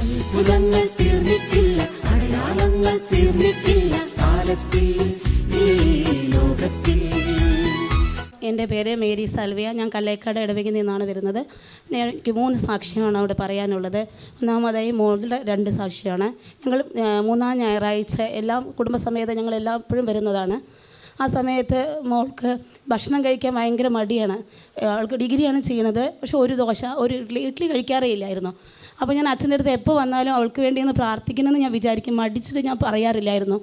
അത്ഭുതങ്ങൾ തീർന്നിട്ടില്ല അടയാളങ്ങൾ തീർന്നിട്ടില്ല കാലത്തിൽ എന്റെ പേര് മേരി സൽവിയ. ഞാൻ കല്ലേക്കാട് ഇടവകയിൽ നിന്നാണ് വരുന്നത്. എനിക്ക് മൂന്ന് സാക്ഷ്യമാണ് അവിടെ പറയാനുള്ളത്. ഒന്നാമതായി മോളുടെ രണ്ട് സാക്ഷിയാണ് ഞങ്ങൾ മൂന്നാം ഞായറാഴ്ച എല്ലാം കുടുംബസമേതം ഞങ്ങൾ എല്ലായ്പ്പോഴും വരുന്നതാണ്. ആ സമയത്ത് മോൾക്ക് ഭക്ഷണം കഴിക്കാൻ ഭയങ്കര മടിയാണ്. അവൾക്ക് ഡിഗ്രിയാണ് ചെയ്യുന്നത്. പക്ഷെ ഒരു ദോശ ഒരു ഇഡ്ഡലി ഇഡ്ഡലി കഴിക്കാറേ ഇല്ലായിരുന്നു. അപ്പോൾ ഞാൻ അച്ഛന്റെ അടുത്ത് എപ്പോൾ വന്നാലും അവൾക്ക് വേണ്ടി ഒന്ന് പ്രാർത്ഥിക്കണമെന്ന് ഞാൻ വിചാരിക്കും. മടിച്ചിട്ട് ഞാൻ പറയാറില്ലായിരുന്നു.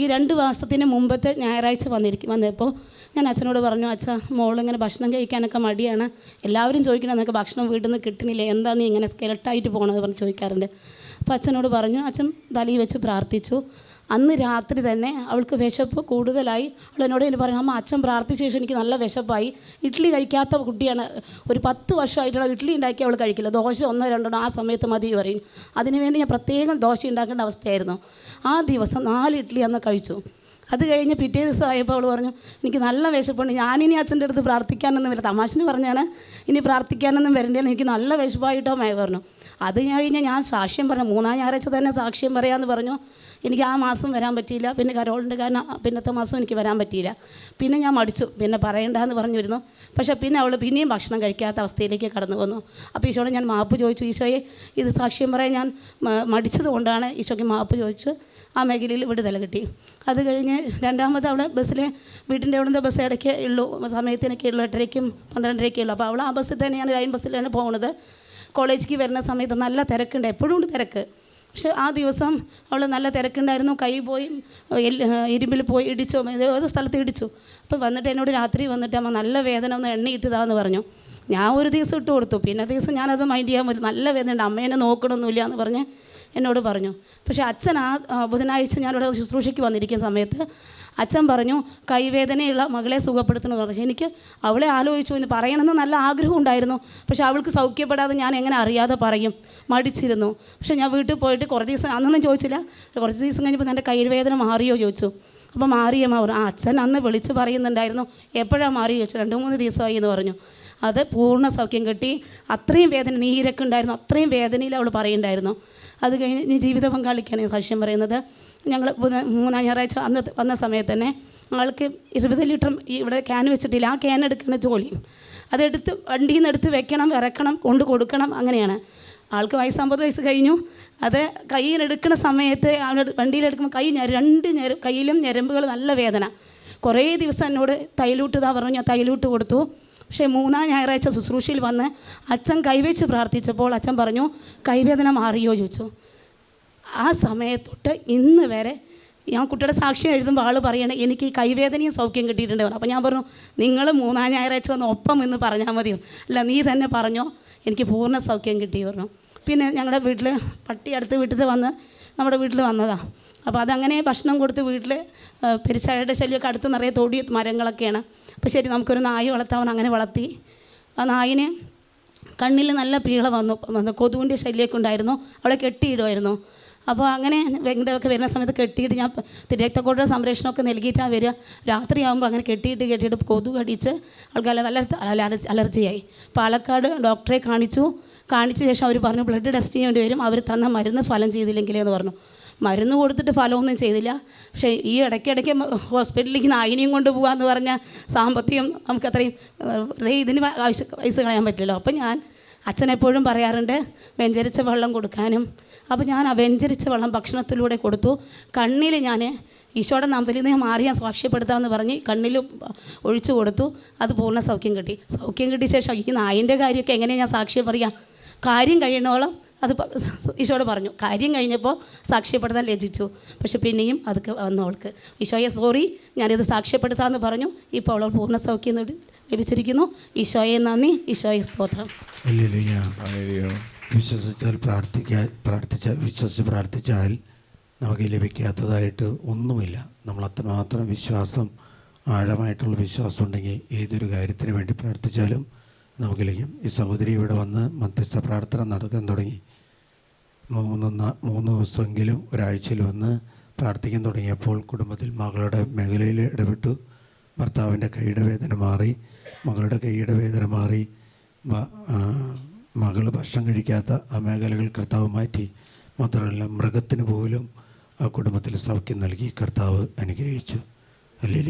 ഈ രണ്ട് മാസത്തിന് മുമ്പത്തെ ഞായറാഴ്ച വന്നിരിക്കും വന്നപ്പോൾ ഞാൻ അച്ഛനോട് പറഞ്ഞു അച്ഛ മോളിങ്ങനെ ഭക്ഷണം കഴിക്കാനൊക്കെ മടിയാണ്. എല്ലാവരും ചോദിക്കണം നിനക്ക് ഭക്ഷണം വീട്ടിൽ നിന്ന് കിട്ടണില്ല? എന്താ നീ ഇങ്ങനെ സ്കെലട്ടായിട്ട് പോകണമെന്ന് പറഞ്ഞ് ചോദിക്കാറുണ്ട്. അപ്പോൾ അച്ഛനോട് പറഞ്ഞു അച്ഛൻ തലയിൽ വെച്ച് പ്രാർത്ഥിച്ചു. അന്ന് രാത്രി തന്നെ അവൾക്ക് വിശപ്പ് കൂടുതലായി. അവൾ എന്നോട് എന്നെ പറയും അമ്മ അച്ഛൻ പ്രാർത്ഥിച്ച ശേഷം എനിക്ക് നല്ല വിശപ്പായി. ഇഡ്ഡലി കഴിക്കാത്ത കുട്ടിയാണ്. ഒരു പത്ത് വർഷമായിട്ടുള്ള ഇഡ്ഡലി ഉണ്ടാക്കി അവൾ കഴിക്കില്ല. ദോശ ഒന്നോ രണ്ടോ ആ സമയത്ത് മതി പറയും. അതിനുവേണ്ടി ഞാൻ പ്രത്യേകം ദോശ ഉണ്ടാക്കേണ്ട അവസ്ഥയായിരുന്നു. ആ ദിവസം നാല് ഇഡ്ഡലി അന്ന് കഴിച്ചു. അത് കഴിഞ്ഞ് പിറ്റേ ദിവസം ആയപ്പോൾ അവൾ പറഞ്ഞു എനിക്ക് നല്ല വിശപ്പുണ്ട്. ഞാനിനി അച്ഛന്റെ അടുത്ത് പ്രാർത്ഥിക്കാനൊന്നും വരില്ല. തമാശന് പറഞ്ഞാണ് ഇനി പ്രാർത്ഥിക്കാനൊന്നും വരണ്ടേ എനിക്ക് നല്ല വിശപ്പായിട്ടോ? മയ പറഞ്ഞു. അത് കഴിഞ്ഞ് ഞാൻ സാക്ഷ്യം പറഞ്ഞു. മൂന്നാം ഞായറാഴ്ച തന്നെ സാക്ഷ്യം പറയാമെന്ന് പറഞ്ഞു. എനിക്ക് ആ മാസം വരാൻ പറ്റിയില്ല. പിന്നെ കരോളിന്റെ കാരണം പിന്നത്തെ മാസം എനിക്ക് വരാൻ പറ്റിയില്ല. പിന്നെ ഞാൻ മടിച്ചു. പിന്നെ പറയണ്ടെന്ന് പറഞ്ഞിരുന്നു. പക്ഷേ പിന്നെ അവൾ പിന്നെയും ഭക്ഷണം കഴിക്കാത്ത അവസ്ഥയിലേക്ക് കടന്നു വന്നു. അപ്പോൾ ഈശോയോട് ഞാൻ മാപ്പ് ചോദിച്ചു ഈശോയെ ഇത് സാക്ഷ്യം പറയാൻ ഞാൻ മടിച്ചത് കൊണ്ടാണ് ഈശോയ്ക്ക് മാപ്പ് ചോദിച്ചു. ആ മേഖലയിൽ വിടുതല കിട്ടി. അത് കഴിഞ്ഞ് രണ്ടാമത് അവൾ ബസ്സിലെ വീട്ടിന്റെ അവിടുത്തെ ബസ് ഇടയ്ക്ക് ഉള്ളൂ. സമയത്തിനൊക്കെ ഉള്ളൂ എട്ടരയ്ക്കും പന്ത്രണ്ടരയ്ക്കേ ഉള്ളൂ. അപ്പോൾ അവൾ ആ ബസ്സിൽ തന്നെയാണ് ലൈൻ ബസ്സിലാണ് പോകുന്നത് കോളേജിലേക്ക് വരുന്ന സമയത്ത് നല്ല തിരക്കുണ്ട്. എപ്പോഴും ഉണ്ട് തിരക്ക്. പക്ഷെ ആ ദിവസം അവൾ നല്ല തിരക്കുണ്ടായിരുന്നു. കൈ പോയി ഇരുമ്പിൽ പോയി ഇടിച്ചു. ഏത് സ്ഥലത്ത് ഇടിച്ചു. അപ്പോൾ വന്നിട്ട് എന്നോട് രാത്രി വന്നിട്ട് അമ്മ നല്ല വേദന ഒന്ന് എണ്ണയിട്ടതാന്ന് പറഞ്ഞു. ഞാൻ ഒരു ദിവസം ഇട്ട് കൊടുത്തു. പിന്നെ ദിവസം ഞാനത് മൈൻഡ് ചെയ്യാൻ പറ്റും. നല്ല വേദനയുണ്ട് അമ്മേനെ നോക്കണമൊന്നുമില്ല എന്ന് പറഞ്ഞ് എന്നോട് പറഞ്ഞു. പക്ഷേ അച്ഛൻ ആ ബുധനാഴ്ച ഞാനിവിടെ ശുശ്രൂഷയ്ക്ക് വന്നിരിക്കുന്ന സമയത്ത് അച്ഛൻ പറഞ്ഞു കൈവേദനയുള്ള മകളെ സുഖപ്പെടുത്തണമെന്ന് പറഞ്ഞു. എനിക്ക് അവളെ ആലോചിച്ചു എന്ന് പറയണമെന്ന് നല്ല ആഗ്രഹം ഉണ്ടായിരുന്നു. പക്ഷേ അവൾക്ക് സൗഖ്യപ്പെടാതെ ഞാൻ എങ്ങനെ അറിയാതെ പറയും. മടിച്ചിരുന്നു. പക്ഷേ ഞാൻ വീട്ടിൽ പോയിട്ട് കുറേ ദിവസം അന്നൊന്നും ചോദിച്ചില്ല. കുറച്ച് ദിവസം കഴിഞ്ഞപ്പോൾ എന്റെ കൈവേദന മാറിയോ ചോദിച്ചു. അപ്പോൾ മാറിയമ്മ പറഞ്ഞു ആ അച്ഛൻ അന്ന് വിളിച്ച് പറയുന്നുണ്ടായിരുന്നു. എപ്പോഴാണ് മാറി ചോദിച്ചു. രണ്ട് മൂന്ന് ദിവസമായി എന്ന് പറഞ്ഞു. അത് പൂർണ സൗഖ്യം കിട്ടി അത്രയും വേദന നീരൊക്കെ ഉണ്ടായിരുന്നു അത്രയും വേദനയിൽ അവൾ പറയുണ്ടായിരുന്നു അത് കഴിഞ്ഞ് ഇനി ജീവിത പങ്കാളിക്കാണ് സാക്ഷ്യം പറയുന്നത്. ഞങ്ങൾ മൂന്നാം ഞായറാഴ്ച അന്ന് വന്ന സമയത്ത് തന്നെ ആൾക്ക് ഇരുപത് ലിറ്റർ ഇവിടെ ക്യാൻ വെച്ചിട്ടില്ല. ആ ക്യാൻ എടുക്കുന്ന ജോലി. അതെടുത്ത് വണ്ടിയിൽ നിന്ന് എടുത്ത് വെക്കണം ഇറക്കണം കൊണ്ട് കൊടുക്കണം അങ്ങനെയാണ്. ആൾക്ക് വയസ്സ് അമ്പത് വയസ്സ് കഴിഞ്ഞു. അത് കയ്യിലെടുക്കുന്ന സമയത്ത് വണ്ടിയിലെടുക്കുമ്പോൾ കൈ രണ്ട് ഞെര കയ്യിലും ഞരമ്പുകൾ നല്ല വേദന. കുറേ ദിവസം എന്നോട് തൈലൂട്ട് ഇതാ പറഞ്ഞു ഞാൻ തൈലൂട്ട് കൊടുത്തു. പക്ഷേ മൂന്നാം ഞായറാഴ്ച ശുശ്രൂഷയിൽ വന്ന് അച്ഛൻ കൈവച്ച് പ്രാർത്ഥിച്ചപ്പോൾ അച്ഛൻ പറഞ്ഞു കൈവേദന മാറിയോ? ചോദിച്ചു. ആ സമയത്തൊട്ട് ഇന്ന് വരെ ഞാൻ കുട്ടിയുടെ സാക്ഷ്യം എഴുതുമ്പോൾ ആൾ പറയണേ എനിക്ക് ഈ കൈവേദനയും സൗഖ്യം കിട്ടിയിട്ടുണ്ട് പറഞ്ഞു അപ്പോൾ ഞാൻ പറഞ്ഞു നിങ്ങൾ മൂന്നാം ഞായറാഴ്ച വന്ന് ഒപ്പം എന്ന് പറഞ്ഞാൽ മതിയോ? അല്ല നീ തന്നെ പറഞ്ഞോ എനിക്ക് പൂർണ സൗഖ്യം കിട്ടി പറഞ്ഞു. പിന്നെ ഞങ്ങളുടെ വീട്ടിൽ പട്ടി അടുത്ത് വീട്ടിൽ വന്ന് നമ്മുടെ വീട്ടിൽ വന്നതാണ് അപ്പോൾ അതങ്ങനെ ഭക്ഷണം കൊടുത്ത് വീട്ടിൽ പെരിച്ചാഴയുടെ ശല്യമൊക്കെ അടുത്ത് നിറയെ തൊടി മരങ്ങളൊക്കെയാണ്. അപ്പോൾ ശരി നമുക്കൊരു നായ വളർത്താവൻ അങ്ങനെ വളർത്തി. ആ നായിന് കണ്ണിൽ നല്ല പീള വന്നു. കൊതുവിന്റെ ശല്യമൊക്കെ ഉണ്ടായിരുന്നു. അവളെ കെട്ടിയിടുമായിരുന്നു. അപ്പോൾ അങ്ങനെ വെങ്കടമൊക്കെ വരുന്ന സമയത്ത് കെട്ടിയിട്ട് ഞാൻ രക്തക്കോട്ട സംരക്ഷണമൊക്കെ നൽകിയിട്ടാണ് വരിക. രാത്രിയാകുമ്പോൾ അങ്ങനെ കെട്ടിയിട്ട് കെട്ടിയിട്ട് കൊതു കടിച്ച് ആൾക്കാർ വല്ല അലർജി അലർജിയായി. പാലക്കാട് ഡോക്ടറെ കാണിച്ചു. കാണിച്ച ശേഷം അവർ പറഞ്ഞു ബ്ലഡ് ടെസ്റ്റ് ചെയ്യേണ്ടി വരും. അവർ തന്ന മരുന്ന് ഫലം ചെയ്തില്ലെങ്കിലേ എന്ന് പറഞ്ഞു. മരുന്ന് കൊടുത്തിട്ട് ഫലമൊന്നും ചെയ്തില്ല. പക്ഷേ ഈ ഇടയ്ക്കിടയ്ക്ക് ഹോസ്പിറ്റലിലേക്ക് നായിനിയും കൊണ്ട് എന്ന് പറഞ്ഞാൽ സാമ്പത്തികം നമുക്കത്രയും വെറുതെ ഇതിന് ആവശ്യം പൈസ കളയാൻ പറ്റില്ലല്ലോ. അപ്പം ഞാൻ അച്ഛനെപ്പോഴും പറയാറുണ്ട് വെഞ്ചരിച്ച വെള്ളം കൊടുക്കാനും. അപ്പോൾ ഞാൻ ആ വെഞ്ചരിച്ച വെള്ളം ഭക്ഷണത്തിലൂടെ കൊടുത്തു. കണ്ണിൽ ഞാൻ ഈശോയുടെ നാമത്തിൽ നിന്ന് മാറിയാൻ സാക്ഷ്യപ്പെടുത്താമെന്ന് പറഞ്ഞ് കണ്ണിൽ ഒഴിച്ചു കൊടുത്തു. അത് പൂർണ സൗഖ്യം കിട്ടി. സൗഖ്യം കിട്ടിയ ശേഷം ഈ നായിന്റെ കാര്യമൊക്കെ എങ്ങനെയാണ് ഞാൻ സാക്ഷ്യം പറയാം? കാര്യം കഴിയണോളം അത് ഈശോയോട് പറഞ്ഞു. കാര്യം കഴിഞ്ഞപ്പോൾ സാക്ഷ്യപ്പെടുത്താൻ ലജിച്ചു പക്ഷെ പിന്നെയും അതൊക്കെ വന്നു അവൾക്ക്. ഈശോയെ സോറി ഞാനിത് സാക്ഷ്യപ്പെടുത്താമെന്ന് പറഞ്ഞു. ഇപ്പോൾ അവൾ പൂർണ സൗഖ്യം ലഭിച്ചിരിക്കുന്നു. ഈശോയെ നന്ദി. ഈശോയെ സ്തോത്രം. ഹല്ലേലൂയ. വിശ്വസിച്ചാൽ പ്രാർത്ഥിക്കാൻ പ്രാർത്ഥിച്ച വിശ്വസിച്ച് പ്രാർത്ഥിച്ചാൽ നമുക്ക് ലഭിക്കാത്തതായിട്ട് ഒന്നുമില്ല. നമ്മൾ അത്രമാത്രം വിശ്വാസം ആഴമായിട്ടുള്ള വിശ്വാസം ഉണ്ടെങ്കിൽ ഏതൊരു കാര്യത്തിന് വേണ്ടി പ്രാർത്ഥിച്ചാലും നമുക്ക് ലഭിക്കും ഈ സഹോദരി ഇവിടെ വന്ന് മധ്യസ്ഥ പ്രാർത്ഥന നടക്കാൻ തുടങ്ങി. മൂന്ന് മൂന്ന് ദിവസമെങ്കിലും ഒരാഴ്ചയിൽ വന്ന് പ്രാർത്ഥിക്കാൻ തുടങ്ങിയപ്പോൾ കുടുംബത്തിൽ മകളുടെ മേഖലയിൽ ഇടപെട്ടു. ഭർത്താവിന്റെ കൈയുടെ വേദന മാറി. മകളുടെ കൈയുടെ വേദന മാറി മകൾ ഭക്ഷണം കഴിക്കാത്ത ആ മേഖലകൾ കർത്താവ് മാറ്റി. മാത്രമല്ല മൃഗത്തിന് പോലും ആ കുടുംബത്തിൽ സൗഖ്യം നൽകി കർത്താവ് അനുഗ്രഹിച്ചു. അല്ലേ